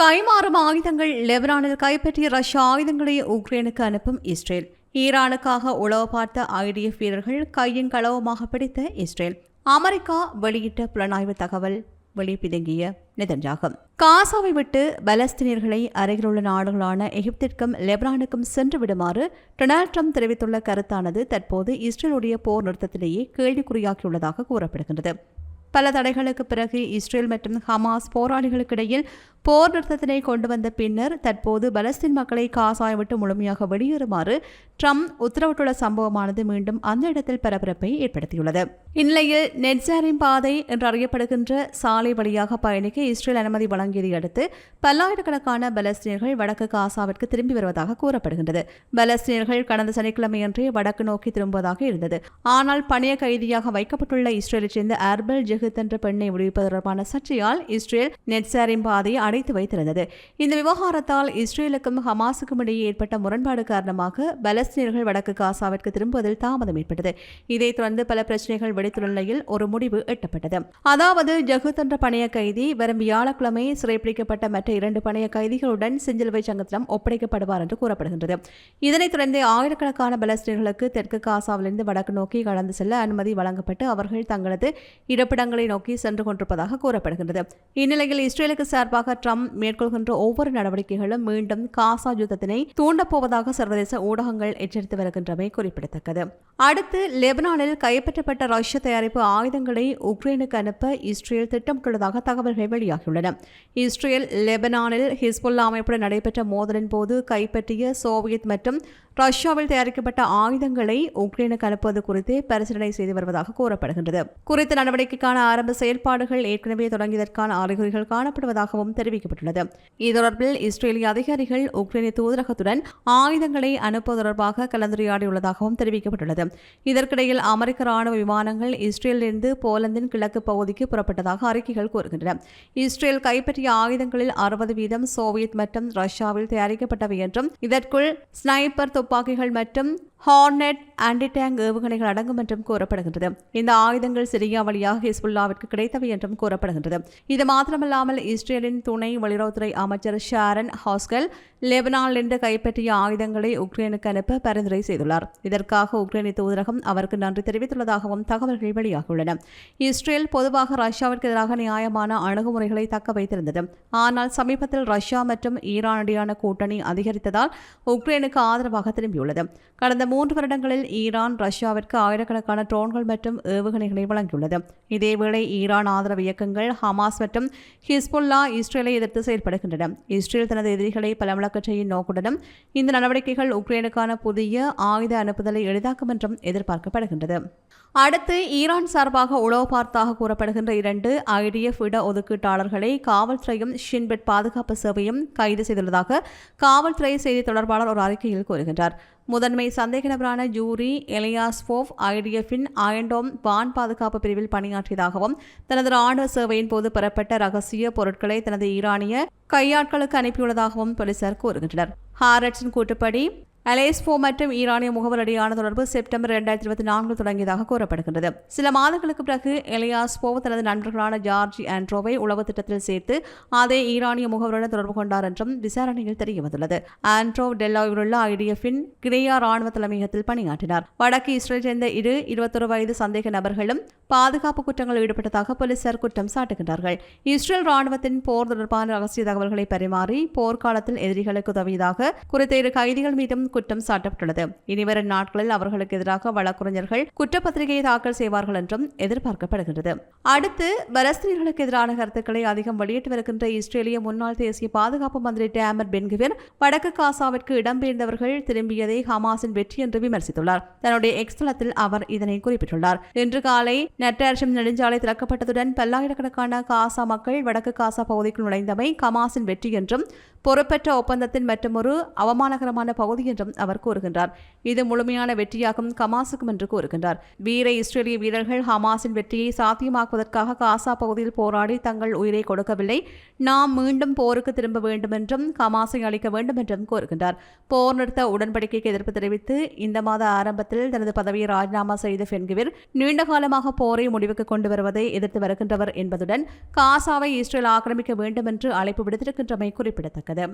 கைமாறும் ஆயுதங்கள் லெபனானில் கைப்பற்றிய ரஷ்ய ஆயுதங்களை உக்ரைனுக்கு அனுப்பும் இஸ்ரேல். ஈரானுக்காக உளவு பார்த்த ஐடிஎஃப் வீரர்கள் கையும் களவுமாக பிடித்த இஸ்ரேல். அமெரிக்கா வெளியிட்ட புலனாய்வு தகவல் வெளிப்பிதுங்கிய நெதன்யாகும் காசாவை விட்டு பலஸ்தீனியர்களை அருகிலுள்ள நாடுகளான எகிப்திற்கும் லெபனானுக்கும் சென்று விடுமாறு டொனால்ட் ட்ரம்ப் தெரிவித்துள்ள கருத்தானது தற்போது இஸ்ரேலுடைய போர் நிறுத்தத்திலேயே கேள்விக்குறியாக்கியுள்ளதாக கூறப்படுகின்றது. பல தடைகளுக்கு பிறகு இஸ்ரேல் மற்றும் ஹமாஸ் போராளிகளுக்கிடையில் போர் நிறுத்தத்தினை கொண்டு வந்த பின்னர் தற்போது பலஸ்தீன் மக்களை காசாய் விட்டு முழுமையாக வெளியேறுமாறு ட்ரம்ப் உத்தரவிட்டுள்ள சம்பவமானது மீண்டும் அந்த இடத்தில் பரபரப்பை ஏற்படுத்தியுள்ளது. இந்நிலையில் நெட்சாரின் பாதை என்று அறியப்படுகின்ற சாலை வழியாக பயணிக்க இஸ்ரேல் அனுமதி வழங்கியதை அடுத்து பல்லாயிரக்கணக்கான பலஸ்தீனர்கள் வடக்கு காசாவிற்கு திரும்பி வருவதாக கூறப்படுகின்றது. பலஸ்தீனர்கள் கடந்த சனிக்கிழமையன்றே வடக்கு நோக்கி திரும்புவதாக இருந்தது. ஆனால் பணைய கைதியாக வைக்கப்பட்டுள்ள இஸ்ரேலைச் சேர்ந்த அர்பல் ஜெஹித் என்ற பெண்ணை விடுவிப்பது தொடர்பான சர்ச்சையால் இஸ்ரேல் நெட்சாரின் பாதையை அடைத்து வைத்திருந்தது. இந்த விவகாரத்தால் இஸ்ரேலுக்கும் ஹமாஸுக்கும் இடையே ஏற்பட்ட முரண்பாடு காரணமாக பலஸ்தீனர்கள் வடக்கு காசாவிற்கு திரும்புவதில் தாமதம் ஏற்பட்டது. இதைத் தொடர்ந்து பல பிரச்சனைகள் வெடித்துள்ள நிலையில் ஒரு முடிவு எட்டப்பட்டது. அதாவது ஜகுத் என்ற பணைய கைதி வரும் வியாழக்கிழமை சிறைப்பிடிக்கப்பட்ட மற்ற இரண்டு பணைய கைதிகளுடன் செஞ்சிலுவை சங்கத்திடம் ஒப்படைக்கப்படுவார் என்று கூறப்படுகின்றது. இதனைத் தொடர்ந்து ஆயிரக்கணக்கான பலஸ்தீனர்களுக்கு தெற்கு காசாவிலிருந்து வடக்கு நோக்கி கடந்து செல்ல அனுமதி வழங்கப்பட்டு அவர்கள் தங்களது இருப்பிடங்களை நோக்கி சென்று கொண்டிருப்பதாக கூறப்படுகின்றது. இந்நிலையில் இஸ்ரேலுக்கு சார்பாக ட்ரம்ப் மேற்கொள்கின்ற ஒவ்வொரு நடவடிக்கைகளும் மீண்டும் காசா யுத்தத்தினை தூண்டப்போவதாக சர்வதேச ஊடகங்கள் எச்சரித்து வருகின்றமை குறிப்பிடத்தக்கது. அடுத்து லெபனானில் கைப்பற்றப்பட்ட ரஷ்ய தயாரிப்பு ஆயுதங்களை உக்ரைனுக்கு அனுப்ப இஸ்ரேல் திட்டமிட்டுள்ளதாக தகவல்கள் வெளியாகியுள்ளன. இஸ்ரேல் லெபனானில் ஹிஸ்புல்லா அமைப்புடன் நடைபெற்ற மோதலின் போது கைப்பற்றிய சோவியத் மற்றும் ரஷ்யாவில் தயாரிக்கப்பட்ட ஆயுதங்களை உக்ரைனுக்கு அனுப்புவது குறித்து பரிசீலனை செய்து வருவதாக கூறப்படுகின்றது. குறித்த நடவடிக்கைக்கான ஆரம்ப செயல்பாடுகள் ஏற்கனவே தொடங்கியதற்கான அறிகுறிகள் காணப்படுவதாகவும் தெரிவிக்கப்பட்டுள்ளது. இது தொடர்பில் இஸ்ரேலிய அதிகாரிகள் உக்ரைனிய தூதரகத்துடன் ஆயுதங்களை அனுப்புவது தொடர்பாக கலந்துரையாடியுள்ளதாகவும் தெரிவிக்கப்பட்டுள்ளது. இதற்கிடையில் அமெரிக்க ராணுவ விமானங்கள் இஸ்ரேலிலிருந்து போலந்தின் கிழக்கு பகுதிக்கு புறப்பட்டதாக அறிக்கைகள் கூறுகின்றன. இஸ்ரேல் கைப்பற்றிய ஆயுதங்களில் அறுபது வீதம் சோவியத் மற்றும் ரஷ்யாவில் தயாரிக்கப்பட்டவை என்றும் இதற்குள் ஸ்னைப்பர் துப்பாக்கிகள் மற்றும் ஹார்னெட் ஆன்டி டேங்க் ஏவுகணைகள் அடங்கும் என்றும் கூறப்படுகின்றது. இந்த ஆயுதங்கள் சிரியா வழியாக ஹிஸ்புல்லாவிற்கு கிடைத்தவை என்றும் கூறப்படுகின்றது. இது மாத்திரமல்லாமல் இஸ்ரேலின் துணை வெளியுறவுத்துறை அமைச்சர் ஷாரன் ஹாஸ்கல் லெபனானிலிருந்து கைப்பற்றிய ஆயுதங்களை உக்ரைனுக்கு அனுப்ப பரிந்துரை செய்துள்ளார். இதற்காக உக்ரைனிய தூதரகம் அவருக்கு நன்றி தெரிவித்துள்ளதாகவும் தகவல்கள் வெளியாகியுள்ளன. இஸ்ரேல் பொதுவாக ரஷ்யாவிற்கு எதிராக நியாயமான அணுகுமுறைகளை தக்க வைத்திருந்தது. ஆனால் சமீபத்தில் ரஷ்யா மற்றும் ஈரானிடையான கூட்டணி அதிகரித்ததால் உக்ரைனுக்கு ஆதரவாக திரும்பியுள்ளது. கடந்த மூன்று வருடங்களில் ஈரான் ரஷ்யாவிற்கு ஆயிரக்கணக்கான ட்ரோன்கள் மற்றும் ஏவுகணைகளை வழங்கியுள்ளது. இதேவேளை ஈரான் ஆதரவு இயக்கங்கள் ஹமாஸ் மற்றும் ஹிஸ்புல்லா இஸ்ரேலை எதிர்த்து செயல்படுகின்றன. இஸ்ரேல் தனது எதிரிகளை பலமுழக்கச் செய்யும் நோக்குடனும் இந்த நடவடிக்கைகள் உக்ரைனுக்கான புதிய ஆயுத அனுப்புதலை எளிதாக்கும் என்றும் எதிர்பார்க்கப்படுகின்றது. அடுத்து ஈரான் சார்பாக உளவு பார்த்தாக கூறப்படுகின்ற இரண்டு ஐடிஎஃப் இட ஒதுக்கீட்டாளர்களை காவல்துறையும் ஷின்பெட் பாதுகாப்பு சேவையும் கைது செய்துள்ளதாக காவல்துறை செய்தி தொடர்பாளர் ஒரு அறிக்கையில் கூறுகின்றார். முதன்மை சந்தேக நபரான ஜூரி எலியாஸ்போவ் ஐடிஎஃபின் அயன்டோம் வான் பாதுகாப்பு பிரிவில் பணியாற்றியதாகவும் தனது ராணுவ சேவையின் போது பெறப்பட்ட ரகசிய பொருட்களை தனது ஈரானிய கையாட்களுக்கு அனுப்பியுள்ளதாகவும் போலீசார் கூறுகின்றனர். ஹாரட்ஸின் கூட்டுப்படி அலேஸ்போ மற்றும் ஈரானிய முகவரடியான தொடர்பு செப்டம்பர் இரண்டாயிரத்தி இருபத்தி நான்கு தொடங்கியதாக கூறப்படுகின்றது. சில மாதங்களுக்கு பிறகு எலியாஸ்போ தனது நண்பர்களான ஜார்ஜி ஆண்ட்ரோவை உளவு திட்டத்தில் சேர்த்து அதே ஈரானிய முகவருடன் தொடர்பு கொண்டார் என்றும் விசாரணையில் தெரியவந்துள்ளது. ஆண்ட்ரோ டெல்லாவில் உள்ள ஐடிஎஃபின் கிரேயா ராணுவ தலைமையகத்தில் பணியாற்றினார். வடக்கு இஸ்ரேல் சேர்ந்த இரு இருபத்தொரு வயது சந்தேக நபர்களும் பாதுகாப்பு குற்றங்களில் ஈடுபட்டதாக போலீசார் குற்றம் சாட்டுகின்றார்கள். இஸ்ரேல் ராணுவத்தின் போர் தொடர்பான ரகசிய தகவல்களை பரிமாறி போர்க்காலத்தில் எதிரிகளுக்கு உதவியதாக குறித்த இரு கைதிகள் மீதும் குற்றம் சாட்டப்பட்டுள்ளது. இனிவரும் நாட்களில் அவர்களுக்கு எதிராக வழக்குரைஞர்கள் குற்றப்பத்திரிகையை தாக்கல் செய்வார்கள் என்றும் எதிர்பார்க்கப்படுகின்றது. அடுத்து பலஸ்தீனர்களுக்கு எதிரான கருத்துக்களை அதிகம் வெளியிட்டு வருகின்ற இஸ்ரேலிய முன்னாள் தேசிய பாதுகாப்பு மந்திரி டேமர் பென்கிவிர் வடக்கு காசாவிற்கு இடம்பெயர்ந்தவர்கள் திரும்பியதை ஹமாஸின் வெற்றி என்று விமர்சித்துள்ளார். தன்னுடைய எக்ஸ் தளத்தில் அவர் இதனை குறிப்பிட்டுள்ளார். இன்று காலை நெட்டார்ஷம் நெடுஞ்சாலை திறக்கப்பட்டதுடன் பல்லாயிரக்கணக்கான காசா மக்கள் வடக்கு காசா பகுதிக்குள் நுழைந்தமை ஹமாஸின் வெற்றி என்றும் பொறுப்பற்ற ஒப்பந்தத்தின் மற்றொரு அவமானகரமான பகுதி என்று என்றும் அவர் கூறுகின்றார். இது முழுமையான வெற்றியாகும் கமாசுக்கும் என்று கூறுகின்றார். வீர இஸ்ரேலிய வீரர்கள் ஹமாஸின் வெற்றியை சாத்தியமாக்குவதற்காக காசா பகுதியில் போராடி தங்கள் உயிரை கொடுக்கவில்லை. நாம் மீண்டும் போருக்கு திரும்ப வேண்டும் என்றும் ஹமாஸை அளிக்க வேண்டும் என்றும் கூறுகின்றார். போர் நிறுத்த உடன்படிக்கைக்கு எதிர்ப்பு தெரிவித்து இந்த மாத ஆரம்பத்தில் தனது பதவியை ராஜினாமா செய்த ஃபென்கிவிர் நீண்ட காலமாக போரை முடிவுக்கு கொண்டு வருவதை எதிர்த்து வருகின்றவர் என்பதுடன் காசாவை இஸ்ரேல் ஆக்கிரமிக்க வேண்டும் என்று அழைப்பு விடுத்திருக்கின்றமை குறிப்பிடத்தக்கது.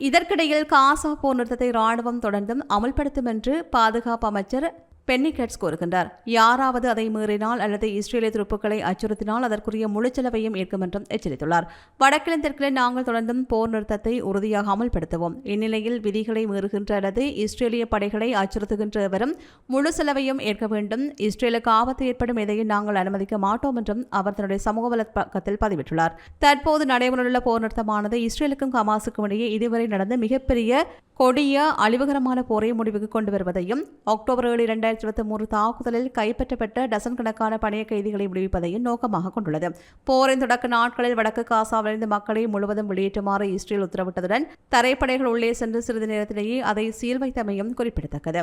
இதற்கிடையில் காசா போர் நிறுத்தத்தை ராணுவம் தொடர்ந்தும் அமல்படுத்தும் என்று பாதுகாப்பு அமைச்சர் பென்னி கெட்ஸ் கூறுகின்றார். யாராவது அதை மீறினால் அல்லது இஸ்ரேலிய துருப்புக்களை அச்சுறுத்தினால் அதற்குரிய முழுச்செலவையும் ஏற்கும் என்றும் எச்சரித்துள்ளார். வடக்கிலும் தெற்கிலும் நாங்கள் தொடர்ந்தும் போர் நிறுத்தத்தை உறுதியாக அமல்படுத்துவோம். இந்நிலையில் விதிகளை மீறுகின்ற அல்லது இஸ்ரேலிய படைகளை அச்சுறுத்துகின்ற எவரும் முழு செலவையும் ஏற்க வேண்டும். இஸ்ரேலுக்கு ஆபத்து ஏற்படும் எதையும் நாங்கள் அனுமதிக்க மாட்டோம் என்றும் அவர் தன்னுடைய சமூக வலைப்பக்கத்தில் பதிவிட்டுள்ளார். தற்போது நடைமுறையுள்ள போர் நிறுத்தமானது இஸ்ரேலுக்கும் ஹமாஸுக்கும் இடையே இதுவரை நடந்த மிகப்பெரிய கொடிய அழிவுகரமான போரை முடிவுக்கு கொண்டு வருவதையும் அக்டோபர் ஏழு இரண்டாயிரத்தி இரண்டாயிரத்தி இருபத்தி மூன்று தாக்குதலில் கைப்பற்றப்பட்ட டசன் கணக்கான பணைய கைதிகளை விடுவிப்பதையும் நோக்கமாக கொண்டுள்ளது. போரின் தொடக்க நாட்களில் வடக்கு காசாவிலிருந்து மக்களை முழுவதும் வெளியேற்றுமாறு இஸ்ரேல் உத்தரவிட்டதுடன் தரைப்படைகள் உள்ளே சென்று சிறிது நேரத்திலேயே அதை சீல் வைத்தமையும் குறிப்பிடத்தக்கது.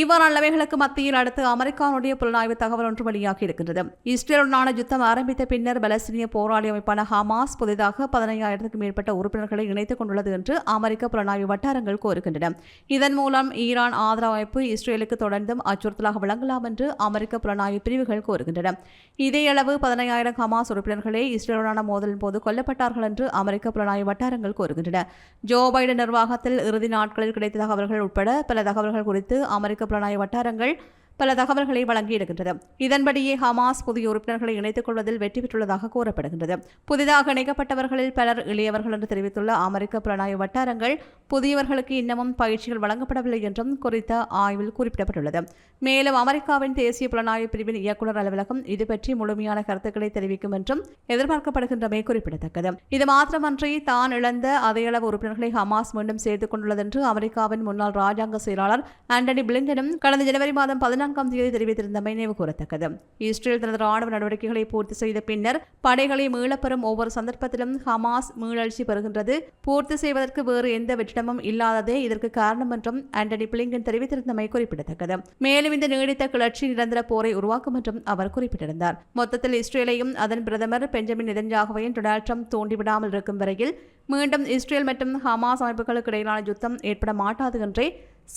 இவ்வாறு நிலைமைகளுக்கு மத்தியில் அடுத்து அமெரிக்காவுடைய புலனாய்வு தகவல் ஒன்று வெளியாகி இருக்கின்றது. இஸ்ரேலுடனான யுத்தம் ஆரம்பித்த பின்னர் பலஸ்தீனிய போராளி அமைப்பான ஹமாஸ் புதிதாக பதினையாயிரத்துக்கும் மேற்பட்ட உறுப்பினர்களை இணைத்துக் கொண்டுள்ளது என்று அமெரிக்க புலனாய்வு வட்டாரங்கள் கோருகின்றன இதன் மூலம் ஈரான் ஆதரவு அமைப்பு இஸ்ரேலுக்கு தொடர்ந்தும் அச்சு அச்சுறுத்தலாக விளங்கலாம் என்று அமெரிக்க புலனாய்வு பிரிவுகள் கோருகின்றன இதேயளவு பதினையாயிரம் ஹமாஸ் உறுப்பினர்களே இஸ்ரேலுடனான மோதலின் போது கொல்லப்பட்டார்கள் என்று அமெரிக்க புலனாய்வு வட்டாரங்கள் கோருகின்றன ஜோ பைடன் நிர்வாகத்தில் இறுதி நாட்களில் கிடைத்த தகவல்கள் உட்பட பல தகவல்கள் குறித்து அமெரிக்க புலனாய்வு வட்டாரங்கள் பல தகவல்களை வழங்கியிருக்கின்றது. இதன்படியே ஹமாஸ் புதிய உறுப்பினர்களை இணைத்துக் கொள்வதில் வெற்றி பெற்றுள்ளதாக கூறப்படுகின்றது. புதிதாக இணைக்கப்பட்டவர்களில் பலர் இளையவர்கள் என்று தெரிவித்துள்ள அமெரிக்க புலனாய்வு வட்டாரங்கள் புதியவர்களுக்கு இன்னமும் பயிற்சிகள் வழங்கப்படவில்லை என்றும் குறித்த ஆய்வில் குறிப்பிடப்பட்டுள்ளது. மேலும் அமெரிக்காவின் தேசிய புலனாய்வு பிரிவின் இயக்குநர் அலுவலகம் இது பற்றி முழுமையான கருத்துக்களை தெரிவிக்கும் என்றும் எதிர்பார்க்கப்படுகின்றமை குறிப்பிடத்தக்கது. இது மாத்திரமன்றி தான் இழந்த அதே அளவு உறுப்பினர்களை ஹமாஸ் மீண்டும் சேர்த்துக் கொண்டுள்ளது என்று அமெரிக்காவின் முன்னாள் ராஜாங்க செயலாளர் ஆண்டனி பிளிங்கனும் கடந்த ஜனவரி மாதம் பதினாறு பதினான்காம் தேதி தெரிவித்திருந்தமை நினைவு கூறத்தக்கது. இஸ்ரேல் தனது ராணுவ நடவடிக்கைகளை பூர்த்தி செய்த பின்னர் படைகளை மீளப்பெறும் ஒவ்வொரு சந்தர்ப்பத்திலும் ஹமாஸ் மீளழ்ச்சி பெறுகின்றது. பூர்த்தி செய்வதற்கு வேறு எந்த வெற்றிடமும் இல்லாததே இதற்கு காரணம் என்றும் ஆண்டனி பிளிங்கன் தெரிவித்திருந்தமை குறிப்பிடத்தக்கது. மேலும் இந்த நீடித்த கிளர்ச்சி நிரந்தர போரை உருவாக்கும் என்றும் அவர் குறிப்பிட்டிருந்தார். மொத்தத்தில் இஸ்ரேலையும் அதன் பிரதமர் பெஞ்சமின் நெதன்யாகுவையும் டொனால்ட் ட்ரம்ப் தூண்டிவிடாமல் இருக்கும் வரையில் மீண்டும் இஸ்ரேல் மற்றும் ஹமாஸ் அமைப்புகளுக்கு இடையிலான யுத்தம் ஏற்பட மாட்டாது என்றே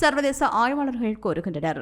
சர்வதேச ஆய்வாளர்கள் கூறுகின்றனர்.